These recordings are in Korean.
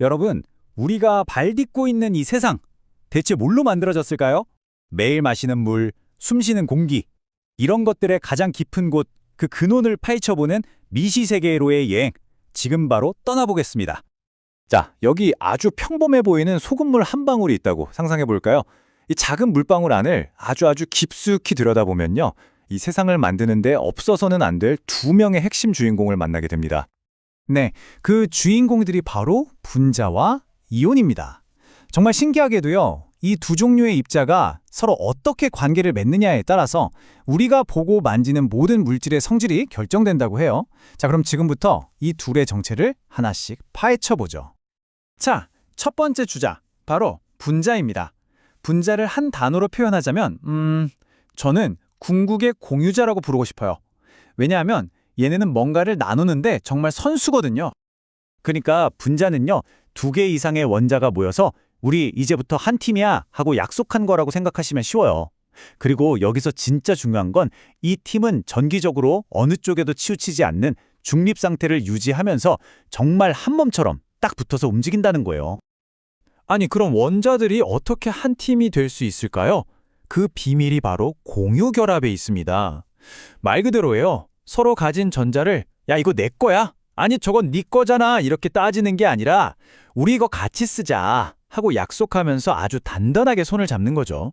여러분, 우리가 발 딛고 있는 이 세상, 대체 뭘로 만들어졌을까요? 매일 마시는 물, 숨쉬는 공기, 이런 것들의 가장 깊은 곳, 그 근원을 파헤쳐보는 미시세계로의 여행, 지금 바로 떠나보겠습니다. 자, 여기 아주 평범해 보이는 소금물 한 방울이 있다고 상상해 볼까요? 이 작은 물방울 안을 아주 아주 깊숙이 들여다보면요. 이 세상을 만드는데 없어서는 안 될 두 명의 핵심 주인공을 만나게 됩니다. 네, 그 주인공들이 바로 분자와 이온입니다. 정말 신기하게도요, 이 두 종류의 입자가 서로 어떻게 관계를 맺느냐에 따라서 우리가 보고 만지는 모든 물질의 성질이 결정된다고 해요. 자, 그럼 지금부터 이 둘의 정체를 하나씩 파헤쳐 보죠. 자, 첫 번째 주자, 바로 분자입니다. 분자를 한 단어로 표현하자면, 음, 저는 궁극의 공유자라고 부르고 싶어요. 왜냐하면 얘네는 뭔가를 나누는데 정말 선수거든요. 그러니까 분자는요, 두 개 이상의 원자가 모여서 우리 이제부터 한 팀이야 하고 약속한 거라고 생각하시면 쉬워요. 그리고 여기서 진짜 중요한 건 이 팀은 전기적으로 어느 쪽에도 치우치지 않는 중립 상태를 유지하면서 정말 한 몸처럼 딱 붙어서 움직인다는 거예요. 아니, 그럼 원자들이 어떻게 한 팀이 될 수 있을까요? 그 비밀이 바로 공유 결합에 있습니다. 말 그대로예요. 서로 가진 전자를 야, 이거 내 거야? 아니, 저건 네 거잖아. 이렇게 따지는 게 아니라 우리 이거 같이 쓰자 하고 약속하면서 아주 단단하게 손을 잡는 거죠.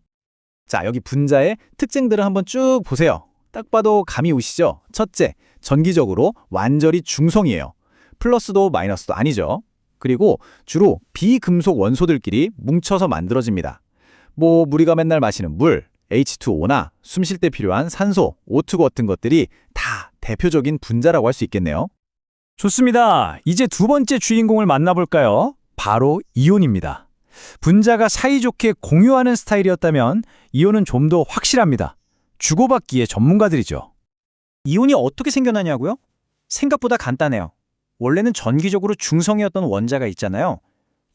자, 여기 분자의 특징들을 한번 쭉 보세요. 딱 봐도 감이 오시죠? 첫째, 전기적으로 완전히 중성이에요. 플러스도 마이너스도 아니죠. 그리고 주로 비금속 원소들끼리 뭉쳐서 만들어집니다. 뭐 우리가 맨날 마시는 물, H2O나 숨 쉴 때 필요한 산소, O2 같은 것들이 다 대표적인 분자라고 할 수 있겠네요. 좋습니다. 이제 두 번째 주인공을 만나볼까요? 바로 이온입니다. 분자가 사이좋게 공유하는 스타일이었다면 이온은 좀 더 확실합니다. 주고받기의 전문가들이죠. 이온이 어떻게 생겨나냐고요? 생각보다 간단해요. 원래는 전기적으로 중성이었던 원자가 있잖아요.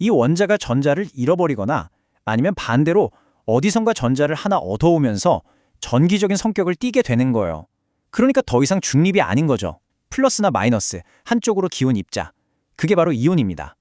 이 원자가 전자를 잃어버리거나 아니면 반대로 어디선가 전자를 하나 얻어오면서 전기적인 성격을 띠게 되는 거예요. 그러니까 더 이상 중립이 아닌 거죠. 플러스나 마이너스, 한쪽으로 기운 입자. 그게 바로 이온입니다.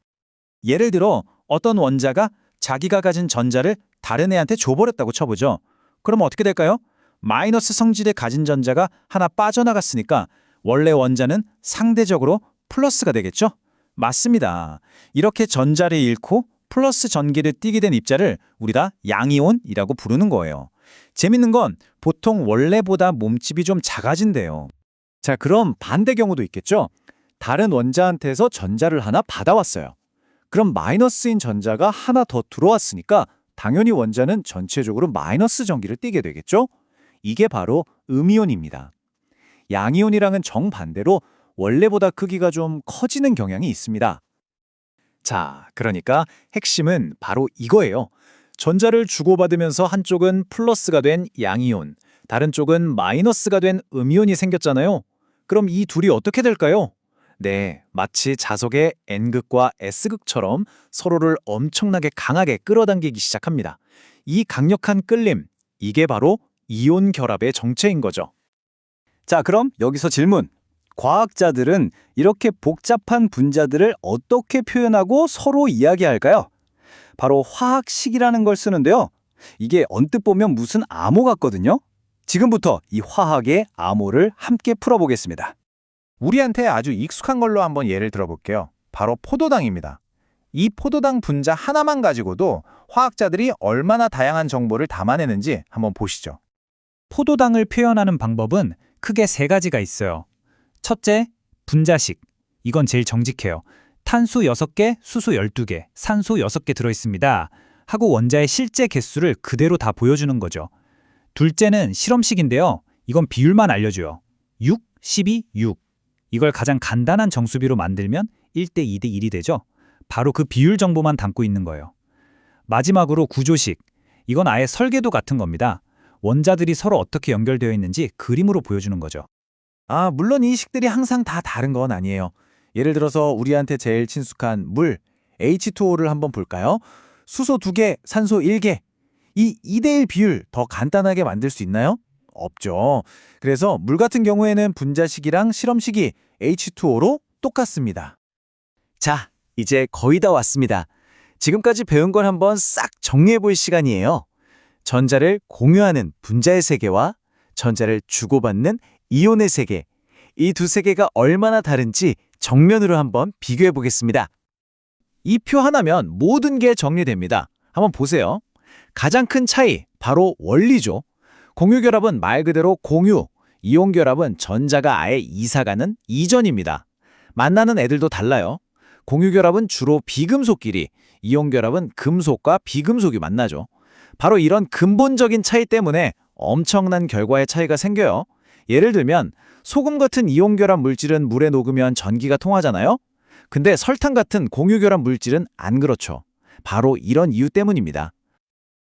예를 들어 어떤 원자가 자기가 가진 전자를 다른 애한테 줘버렸다고 쳐보죠. 그럼 어떻게 될까요? 마이너스 성질의 가진 전자가 하나 빠져나갔으니까 원래 원자는 상대적으로 플러스가 되겠죠? 맞습니다. 이렇게 전자를 잃고 플러스 전기를 띠게 된 입자를 우리 다 양이온이라고 부르는 거예요. 재밌는 건 보통 원래보다 몸집이 좀 작아진대요. 자, 그럼 반대 경우도 있겠죠? 다른 원자한테서 전자를 하나 받아왔어요. 그럼 마이너스인 전자가 하나 더 들어왔으니까 당연히 원자는 전체적으로 마이너스 전기를 띠게 되겠죠? 이게 바로 음이온입니다. 양이온이랑은 정반대로 원래보다 크기가 좀 커지는 경향이 있습니다. 자, 그러니까 핵심은 바로 이거예요. 전자를 주고받으면서 한쪽은 플러스가 된 양이온, 다른 쪽은 마이너스가 된 음이온이 생겼잖아요. 그럼 이 둘이 어떻게 될까요? 네, 마치 자석의 N극과 S극처럼 서로를 엄청나게 강하게 끌어당기기 시작합니다. 이 강력한 끌림, 이게 바로 이온 결합의 정체인 거죠. 자, 그럼 여기서 질문. 과학자들은 이렇게 복잡한 분자들을 어떻게 표현하고 서로 이야기할까요? 바로 화학식이라는 걸 쓰는데요. 이게 언뜻 보면 무슨 암호 같거든요. 지금부터 이 화학의 암호를 함께 풀어보겠습니다. 우리한테 아주 익숙한 걸로 한번 예를 들어볼게요. 바로 포도당입니다. 이 포도당 분자 하나만 가지고도 화학자들이 얼마나 다양한 정보를 담아내는지 한번 보시죠. 포도당을 표현하는 방법은 크게 세 가지가 있어요. 첫째, 분자식. 이건 제일 정직해요. 탄수 6개, 수소 12개, 산소 6개 들어있습니다. 하고 원자의 실제 개수를 그대로 다 보여주는 거죠. 둘째는 실험식인데요. 이건 비율만 알려줘요. 6, 12, 6. 이걸 가장 간단한 정수비로 만들면 1대 2대 1이 되죠. 바로 그 비율 정보만 담고 있는 거예요. 마지막으로 구조식. 이건 아예 설계도 같은 겁니다. 원자들이 서로 어떻게 연결되어 있는지 그림으로 보여주는 거죠. 아, 물론 이 식들이 항상 다 다른 건 아니에요. 예를 들어서 우리한테 제일 친숙한 물, H2O를 한번 볼까요? 수소 2개, 산소 1개. 이 2대1 비율 더 간단하게 만들 수 있나요? 없죠. 그래서 물 같은 경우에는 분자식이랑 실험식이 H2O로 똑같습니다. 자, 이제 거의 다 왔습니다. 지금까지 배운 걸 한번 싹 정리해 볼 시간이에요. 전자를 공유하는 분자의 세계와 전자를 주고받는 이온의 세계. 이 두 세계가 얼마나 다른지 정면으로 한번 비교해 보겠습니다. 이 표 하나면 모든 게 정리됩니다. 한번 보세요. 가장 큰 차이, 바로 원리죠. 공유결합은 말 그대로 공유, 이온결합은 전자가 아예 이사가는 이전입니다. 만나는 애들도 달라요. 공유결합은 주로 비금속끼리, 이온결합은 금속과 비금속이 만나죠. 바로 이런 근본적인 차이 때문에 엄청난 결과의 차이가 생겨요. 예를 들면 소금 같은 이온결합 물질은 물에 녹으면 전기가 통하잖아요. 근데 설탕 같은 공유결합 물질은 안 그렇죠. 바로 이런 이유 때문입니다.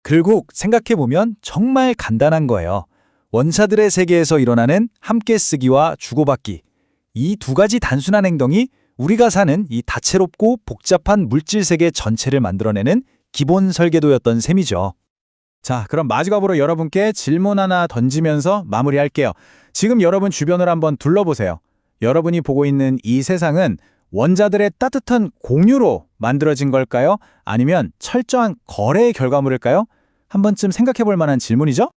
결국 생각해보면 정말 간단한 거예요. 원자들의 세계에서 일어나는 함께 쓰기와 주고받기. 이 두 가지 단순한 행동이 우리가 사는 이 다채롭고 복잡한 물질 세계 전체를 만들어내는 기본 설계도였던 셈이죠. 자, 그럼 마지막으로 여러분께 질문 하나 던지면서 마무리할게요. 지금 여러분 주변을 한번 둘러보세요. 여러분이 보고 있는 이 세상은 원자들의 따뜻한 공유로 만들어진 걸까요? 아니면 철저한 거래의 결과물일까요? 한 번쯤 생각해 볼 만한 질문이죠?